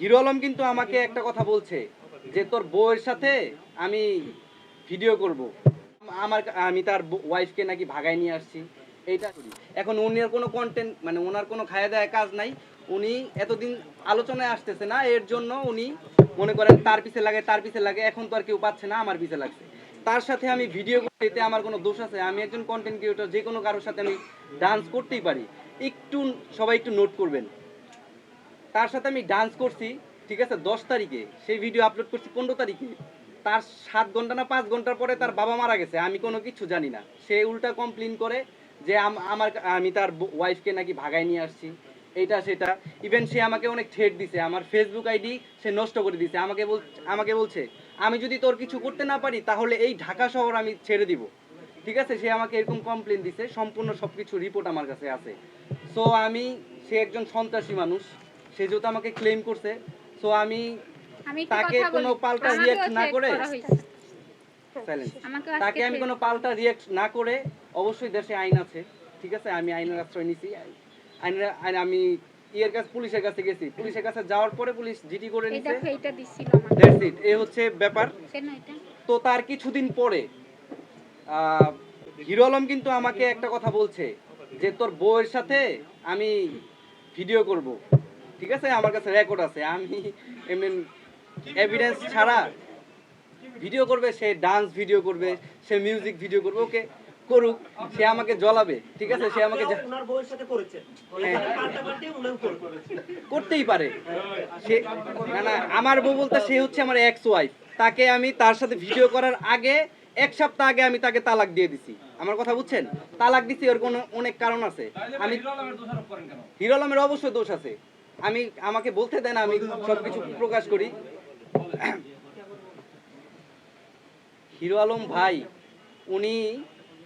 Hero Alam কিন্তু আমাকে একটা কথা বলছে যে তোর বউয়ের সাথে আমি ভিডিও করব। আমার আমি তার ওয়াইফকে নাকি ভাগায় নিয়ে আসছি। এইটা এখন উনার কোনো কন্টেন্ট মানে ওনার কোনো খায়া দেয় কাজ নাই। উনি এতদিন আলোচনায় আসতেছে না, এর জন্য উনি মনে করেন তার পিছে লাগে, তার পিছে লাগে। এখন তো আর কেউ পাচ্ছে না, আমার পিছে লাগছে। তার সাথে আমি ভিডিও করতে আমার কোনো দোষ আছে। আমি একজন কন্টেন্ট ক্রিয়েটর যে কোনো কারোর সাথে আমি ডান্স করতেই পারি। একটু সবাই একটু নোট করবেন। তার সাথে আমি ডান্স করছি, ঠিক আছে? দশ তারিখে। সেই ভিডিও আপলোড করছি পনেরো তারিখে। তার সাত ঘণ্টা না পাঁচ ঘণ্টার পরে তার বাবা মারা গেছে। আমি কোনো কিছু জানি না। সে উল্টা কমপ্লেন করে যে আম- আমার আমি তার ওয়াইফকে নাকি ভাগায় নিয়ে আসছি। এটা, সেটা। ইভেন সে আমাকে অনেক ঠেট দিছে। আমার ফেসবুক আইডি সে নষ্ট করে দিছে। আমাকে বল আমাকে বলছে, আমি যদি তোর কিছু করতে না পারি, তাহলে এই ঢাকা শহর আমি ছেড়ে দিব। ঠিক আছে? সে আমাকে এরকম কমপ্লেন দিছে। সম্পূর্ণ সবকিছু রিপোর্ট আমার কাছে আছে। সো আমি, সে একজন সন্ত্রাসী মানুষ। সে যেহেতু আমাকে ক্লেম করছে সো আমি তাকে কোনো পাল্টা react না করে- তাকে আমি কোনো পাল্টা রিয়াক্ট না করে অবশ্যই দেশে আইন আছে ঠিক আছে? আমি আইনের আশ্রয় নিছি। আইনের আইন আমি ইয়ের কাছে পুলিশের কাছে গেছি। পুলিশের কাছে যাওয়ার পরে পুলিশ জিডি করে নিছে। দেখো দিছিল দ্যাটস ইট এই হচ্ছে ব্যাপার। তো তার কিছুদিন পরে আহ, হিরো আলম কিন্তু আমাকে একটা কথা বলছে যে তোর বউয়ের সাথে আমি ভিডিও করব। ঠিক আছে? আমার কাছে রেকর্ড আছে। আমি এমনি এভিডেন্স ছাড়া ভিডিও করবে সে ডান্স ভিডিও করবে সে মিউজিক ভিডিও করবে ওকে করুক সে আমাকে জ্বলাবে ঠিক আছে? সে আমাকে হ্যাঁ। করতেই পারে। সে না না আমার বউ বলতে সে হচ্ছে আমার এক্স ওয়াইফ তাকে আমি তার সাথে ভিডিও করার আগে এক সপ্তাহ আগে আমি তাকে তালাক দিয়ে দিছি। আমার কথা বুঝছেন? তালাক দিছি ওর কোনো অনেক কারণ আছে। আমি হিরো আলমের অবশ্যই দোষ আছে। আমি, আমাকে বলতে দেন আমি সবকিছু প্রকাশ করি। হিরো আলম ভাই, উনি,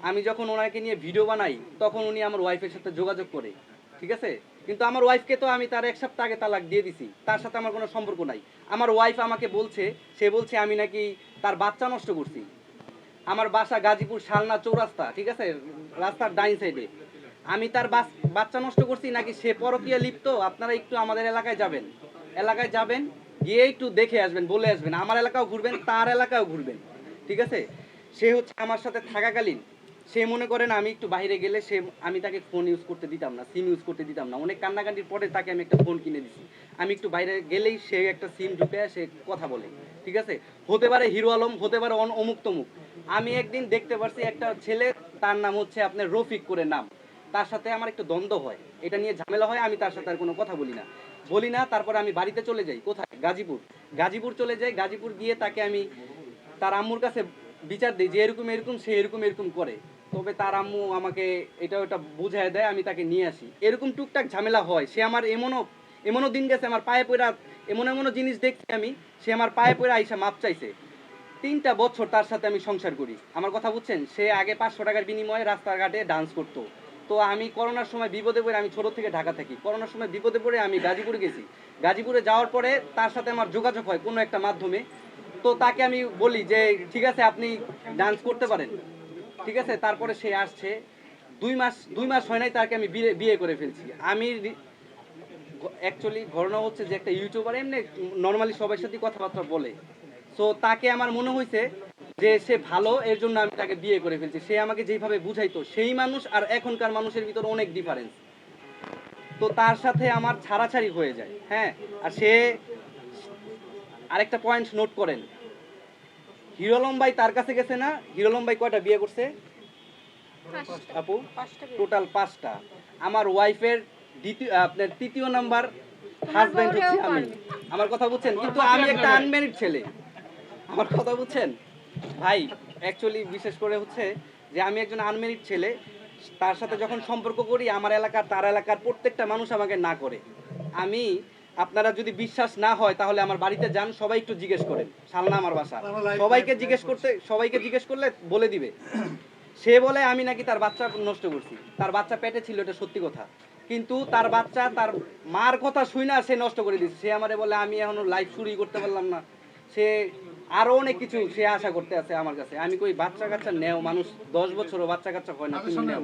আমি যখন ওনাকে নিয়ে ভিডিও বানাই, তখন উনি আমার ওয়াইফের সাথে যোগাযোগ করে, ঠিক আছে? কিন্তু আমার ওয়াইফকে তো আমি তার এক সপ্তাহ আগে তালাক দিয়ে দিছি, তার সাথে আমার কোনো সম্পর্ক নাই। আমার ওয়াইফ আমাকে বলছে, সে বলছে, আমি নাকি তার বাচ্চা নষ্ট করছি। আমার বাসা গাজীপুর শালনা চৌরাস্তা, ঠিক আছে? রাস্তার ডাইন সাইডে আমি তার বাচ্চা নষ্ট করছি নাকি সে পরকীয়া লিপ্ত? আপনারা একটু আমাদের এলাকায় যাবেন। এলাকায় যাবেন, গিয়ে একটু দেখে আসবেন, বলে আসবেন। আমার এলাকাও ঘুরবেন, তার এলাকাও ঘুরবেন। ঠিক আছে? সে হচ্ছে আমার সাথে থাকাকালীন। সে মনে করেন আমি একটু বাইরে গেলে সে আমি তাকে ফোন ইউজ করতে দিতাম না সিম ইউজ করতে দিতাম না। অনেক কান্নাকাটির পরে তাকে আমি একটা ফোন কিনে দিছি। আমি একটু বাইরে গেলেই সে একটা সিম ঢুকে সে কথা বলে। ঠিক আছে? হতে পারে হিরো আলম, হতে পারে অন- অমুক তমুক আমি একদিন দেখতে পারছি একটা ছেলে, তার নাম হচ্ছে আপনার রফিক করে নাম। তার সাথে আমার একটু দ্বন্দ্ব হয়। এটা নিয়ে ঝামেলা হয়, আমি তার সাথে আর কোনো কথা বলি না। বলি না, তারপরে আমি বাড়িতে চলে যাই। কোথায়? গাজীপুর। গাজীপুর চলে যাই, গাজীপুর গিয়ে তাকে আমি তার আম্মুর কাছে বিচার দিই, যে এরকম এরকম, সে এরকম এরকম করে। তবে তার আম্মু আমাকে এটা ওটা বুঝায় দেয়, আমি তাকে নিয়ে আসি। এরকম টুকটাক ঝামেলা হয়। সে আমার এমনও এমনও দিন গেছে, আমার পায়ে পড়া এমন এমনও জিনিস দেখছি আমি, সে আমার পায়ে পড়ে আইসা মাপ চাইছে। তিনটা বছর তার সাথে আমি সংসার করি। আমার কথা বুঝছেন? সে আগে পাঁচশো টাকার বিনিময়ে রাস্তাঘাটে ডান্স করতো। তো আমি করোনার সময় বিপদে পড়ে আমি ছোট থেকে ঢাকা থাকি। করোনার সময় বিপদে পড়ে আমি গাজীপুরে গেছি। গাজীপুরে যাওয়ার পরে তার সাথে আমার যোগাযোগ হয় কোনো একটা মাধ্যমে। তো তাকে আমি বলি যে, ঠিক আছে, আপনি ডান্স করতে পারেন। ঠিক আছে, তারপরে সে আসছে। দুই মাস দুই মাস হয় নাই তাকে আমি বিয়ে বিয়ে করে ফেলছি। আমি অ্যাকচুয়ালি ঘটনা হচ্ছে যে, একটা ইউটিউবার এমনি নর্মালি সবার সাথে কথাবার্তা বলে। সো তাকে আমার মনে হয়েছে যে সে ভালো এর জন্য আমি তাকে বিয়ে করে ফেলছি। সে আমাকে যেভাবে বুঝাইতো সেই মানুষ আর এখনকার মানুষের ভিতর অনেক ডিফারেন্স তো তার সাথে আমার ছাড়াছাড়ি হয়ে যায় হ্যাঁ? আর সে আরেকটা পয়েন্ট নোট করেন। হিরো আলম ভাই তার কাছে গেছে না? হিরো আলম ভাই কয়টা বিয়ে করছে? আপু টোটাল পাঁচটা। আমার ওয়াইফের দ্বিতীয় আপনার তৃতীয় নাম্বার বউরেও হচ্ছে আমি। আমার কথা বুঝছেন? কিন্তু আমি একটা আনম্যারিড ছেলে। আমার কথা বুঝছেন? ভাই অ্যাকচুয়ালি বিশেষ করে হচ্ছে যে আমি একজন আনম্যারিড ছেলে তার সাথে যখন সম্পর্ক করি আমার এলাকার তার এলাকার প্রত্যেকটা মানুষ আমাকে না করে। আমি আপনারা যদি বিশ্বাস না হয় তাহলে আমার বাড়িতে যান সবাই একটু জিজ্ঞেস করেন। সালনা আমার বাসা। সবাইকে জিজ্ঞেস করতে সবাইকে জিজ্ঞেস করলে বলে দিবে। সে বলে আমি নাকি তার বাচ্চা নষ্ট করছি। তার বাচ্চা পেটে ছিল এটা সত্যি কথা। কিন্তু তার বাচ্চা তার মার কথা শুই না সে নষ্ট করে দিচ্ছে সে আমারে বলে আমি এখনও লাইফ শুরুই করতে পারলাম না। সে আরও অনেক কিছু সে আশা করতে আছে আমার কাছে। আমি কই বাচ্চা কাচ্চা নেও মানুষ দশ বছরও বাচ্চা কাচ্চা হয় না তুমি নেও।